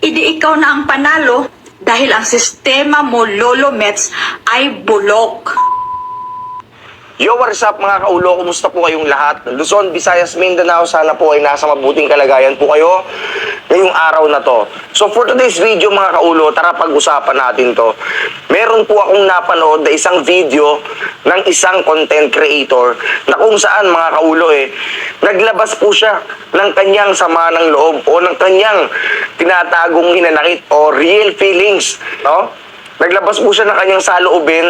Idi ikaw na ang panalo dahil ang sistema mo, Lolo Mets, ay bulok. Yo, what's up mga kaulo? Kumusta po kayong lahat? Luzon, Visayas, Mindanao, sana po ay nasa mabuting kalagayan po kayo ngayong araw na to. So for today's video mga kaulo, tara pag-usapan natin to. Meron po akong napanood na isang video ng isang content creator na kung saan mga kaulo eh, naglabas po siya ng kanyang sama ng loob o ng kanyang tinatagong hinanakit o real feelings, no? Naglabas po siya ng kanyang saloobin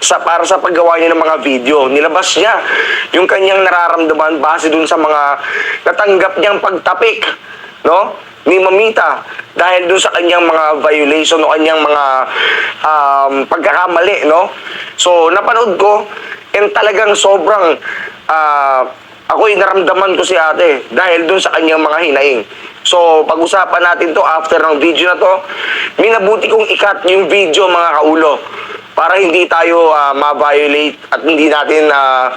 sa para sa paggawa niya ng mga video. Nilabas niya yung kanyang nararamdaman base dun sa mga natanggap niyang pagtapik, no? Ni Mamita dahil dun sa kanyang mga violation o kanyang mga um, pagkakamali, no? So, napanood ko and talagang sobrang ah, ako'y naramdaman ko si ate dahil dun sa kanyang mga hinaing. So, pag-usapan natin to after ng video na to. Minabuti kong ikat yung video mga kaulo para hindi tayo ah, ma-violate at hindi natin ah,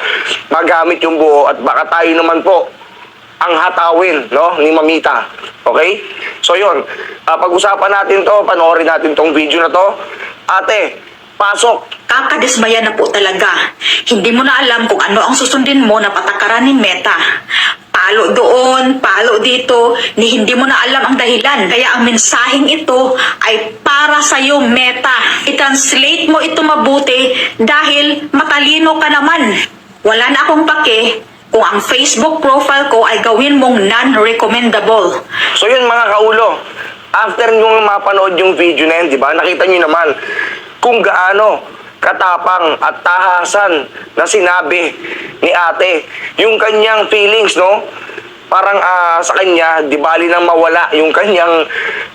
magamit yung buo at baka tayo naman po ang hatawin no ni Mamita. Okay? So yun, Ah, pag-usapan natin to, panoorin natin tong video na to. Ate, pasok. Kakadismaya na po talaga. Hindi mo na alam kung ano ang susundin mo na patakaran ni Meta. Palo doon, palo dito, ni hindi mo na alam ang dahilan. Kaya ang mensaheng ito ay para sa iyo, Meta. I-translate mo ito mabuti dahil matalino ka naman. Wala na akong pake kung ang Facebook profile ko ay gawin mong non-recommendable. So yun mga kaulo, after nyo mapanood yung video na yun, di ba, nakita nyo naman kung gaano katapang at tahasan na sinabi ni ate yung kanyang feelings, no? Parang ah, sa kanya, di bali nang mawala yung kanyang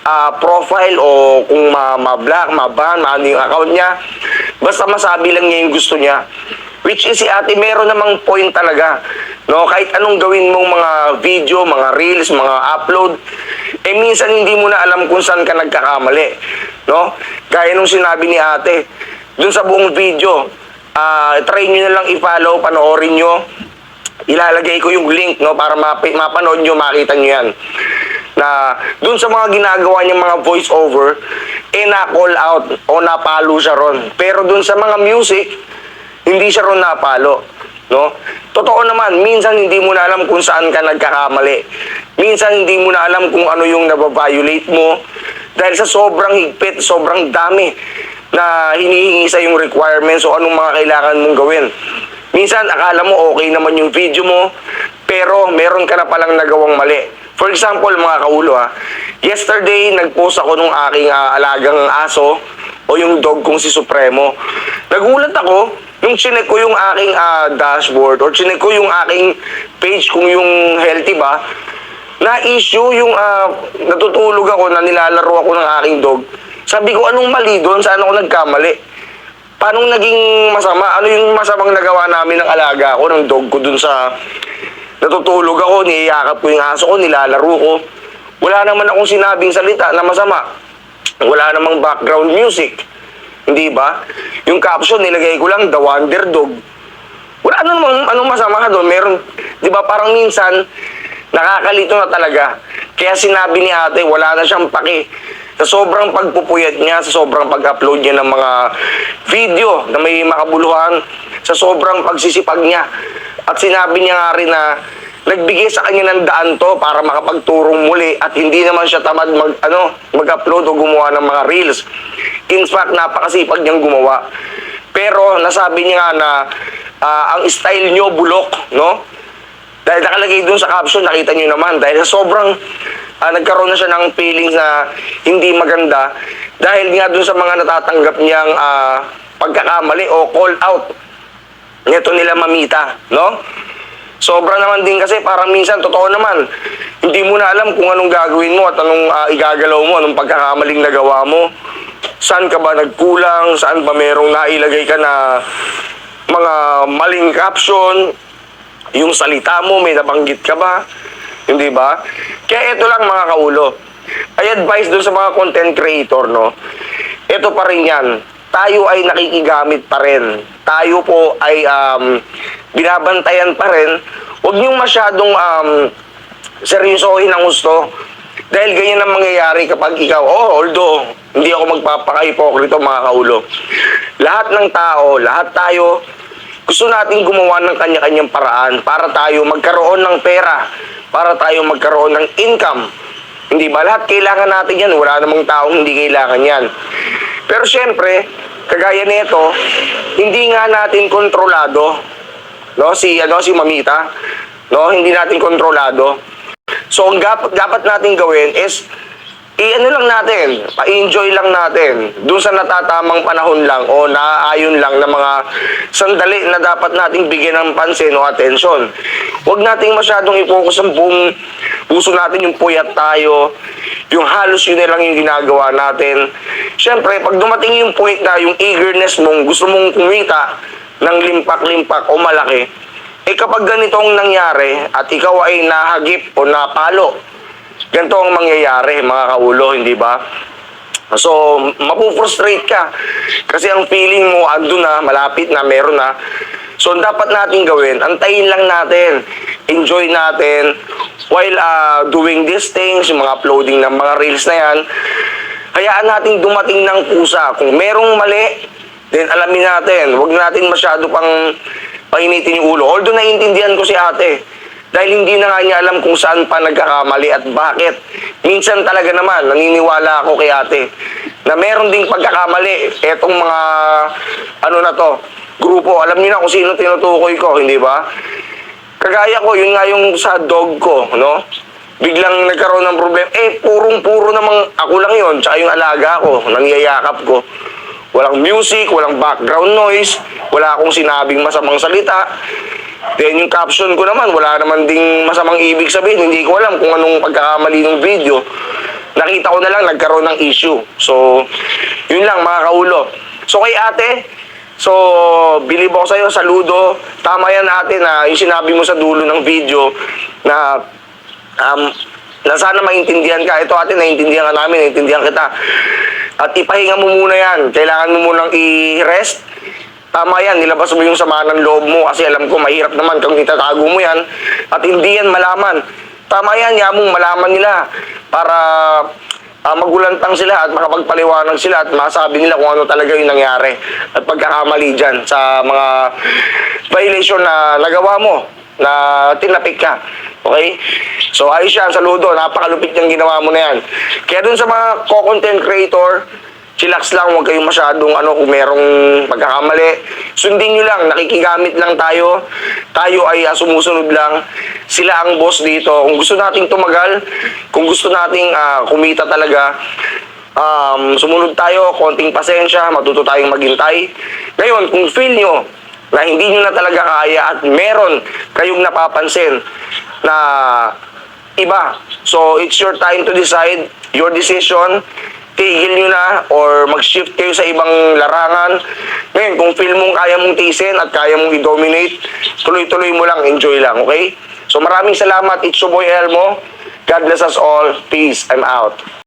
ah, profile o kung ma- ma-black, ma-ban, ma- yung account niya. Basta masabi lang niya yung gusto niya. Which is si ate, meron namang point talaga. No, kahit anong gawin mong mga video, mga reels, mga upload, eh minsan hindi mo na alam kung saan ka nagkakamali. No? Gaya nung sinabi ni ate, dun sa buong video, ah try nyo na lang i-follow, panoorin nyo. Ilalagay ko yung link no para mapi- mapanood nyo, makita nyo yan. Na dun sa mga ginagawa niyang mga voice over, eh na-call out o napalo siya ron. Pero dun sa mga music, hindi siya ron napalo. No? Totoo naman, minsan hindi mo na alam kung saan ka nagkakamali. Minsan hindi mo na alam kung ano yung nababiolate mo. Dahil sa sobrang higpit, sobrang dami na hinihingi sa yung requirements o anong mga kailangan mong gawin. Minsan, akala mo okay naman yung video mo, pero meron ka na palang nagawang mali. For example, mga kaulo ha, yesterday, nag-post ako nung aking ah, alagang aso o yung dog kong si Supremo. Nagulat ako nung chinek ko yung aking ah, dashboard or chinek ko yung aking page kung yung healthy ba, na issue yung ah, natutulog ako na nilalaro ako ng aking dog. Sabi ko, anong mali doon? Saan ako nagkamali? Paano naging masama? Ano yung masamang nagawa namin ng alaga ko, ng dog ko dun sa natutulog ako, niyayakap ko yung aso ko, nilalaro ko. Wala naman akong sinabing salita na masama. Wala namang background music. Hindi ba? Yung caption, nilagay ko lang, The Wonder Dog. Wala ano namang anong masama ka doon. Meron, di ba parang minsan, nakakalito na talaga. Kaya sinabi ni ate, wala na siyang paki. Sa sobrang pagpupuyat niya, sa sobrang pag-upload niya ng mga video na may makabuluhan, sa sobrang pagsisipag niya. At sinabi niya nga rin na nagbigay sa kanya ng daan to para makapagturong muli at hindi naman siya tamad mag, ano, mag-upload o gumawa ng mga reels. In fact, napakasipag niyang gumawa. Pero nasabi niya nga na ah, ang style niyo bulok, no? Dahil nakalagay dun sa caption, nakita niyo naman, dahil sa sobrang ah, nagkaroon na siya ng feelings na hindi maganda, dahil nga dun sa mga natatanggap niyang ah, pagkakamali o call out nito nila mamita, no? Sobra naman din kasi parang minsan, totoo naman, hindi mo na alam kung anong gagawin mo at anong ah, igagalaw mo, anong pagkakamaling nagawa mo. Saan ka ba nagkulang? Saan ba merong nailagay ka na mga maling caption? Yung salita mo, may nabanggit ka ba? Hindi ba? Kaya ito lang mga kaulo. Ay advice dun sa mga content creator, no? Ito pa rin yan. Tayo ay nakikigamit pa rin. Tayo po ay um, binabantayan pa rin. Huwag niyong masyadong um, seryosohin ang gusto. Dahil ganyan ang mangyayari kapag ikaw, oh, although, hindi ako magpapaka-hipokrito mga kaulo. Lahat ng tao, lahat tayo, gusto natin gumawa ng kanya-kanyang paraan para tayo magkaroon ng pera, para tayo magkaroon ng income. Hindi ba? Lahat kailangan natin yan. Wala namang taong hindi kailangan yan. Pero syempre, kagaya nito, hindi nga natin kontrolado. No, si ano si Mamita, no, hindi natin kontrolado. So, ang dapat, dapat natin gawin is i-ano lang natin, pa-enjoy lang natin dun sa natatamang panahon lang o naaayon lang na mga sandali na dapat nating bigyan ng pansin o atensyon. Huwag nating masyadong i-focus ang buong puso natin yung puyat tayo, yung halos yun na lang yung ginagawa natin. Siyempre, pag dumating yung point na yung eagerness mong gusto mong kumita ng limpak-limpak o malaki, eh kapag ganitong nangyari at ikaw ay nahagip o napalo, ganito ang mangyayari mga kaulo, hindi ba? So, mapufrustrate ka. Kasi ang feeling mo, ando na, malapit na, meron na. So, ang dapat natin gawin, antayin lang natin. Enjoy natin. While ah, doing these things, yung mga uploading ng mga reels na yan, hayaan natin dumating ng kusa. Kung merong mali, then alamin natin. Huwag natin masyado pang painitin yung ulo. Although naiintindihan ko si ate, dahil hindi na nga niya alam kung saan pa nagkakamali at bakit. Minsan talaga naman, naniniwala ako kay ate, na meron ding pagkakamali. Etong mga, ano na to, grupo, alam niyo na kung sino tinutukoy ko, hindi ba? Kagaya ko, yun nga yung sa dog ko, no? Biglang nagkaroon ng problem. Eh, purong-puro namang ako lang yon tsaka yung alaga ko, nangyayakap ko. Walang music, walang background noise, wala akong sinabing masamang salita. Then yung caption ko naman, wala naman ding masamang ibig sabihin. Hindi ko alam kung anong pagkakamali ng video. Nakita ko na lang nagkaroon ng issue. So, yun lang mga kaulo. So kay ate, so bilib ako sa'yo, saludo. Tama yan ate na yung sinabi mo sa dulo ng video na um, na sana maintindihan ka. Ito ate, naiintindihan ka namin, naiintindihan kita. At ipahinga mo muna yan. Kailangan mo munang i-rest. Tama yan, nilabas mo yung sama ng loob mo kasi alam ko mahirap naman kung itatago mo yan at hindi yan malaman. Tama yan, yamong malaman nila para ah, magulantang sila at makapagpaliwanag sila at masabi nila kung ano talaga yung nangyari at pagkakamali dyan sa mga violation na nagawa mo na tinapik ka. Okay? So, ayos yan. Saludo. Napakalupit yung ginawa mo na yan. Kaya dun sa mga co-content creator, chillax lang. Huwag kayong masyadong ano, kung merong pagkakamali. Sundin nyo lang. Nakikigamit lang tayo. Tayo ay ah, sumusunod lang. Sila ang boss dito. Kung gusto nating tumagal, kung gusto nating ah, kumita talaga, um, sumunod tayo, konting pasensya, matuto tayong maghintay. Ngayon, kung feel nyo na hindi nyo na talaga kaya at meron kayong napapansin na iba. So, it's your time to decide, your decision, tigil nyo na or mag-shift kayo sa ibang larangan. Ngayon, kung feel mong kaya mong tisin at kaya mong i-dominate, tuloy-tuloy mo lang, enjoy lang, okay? So, maraming salamat. It's your boy Elmo. God bless us all. Peace. I'm out.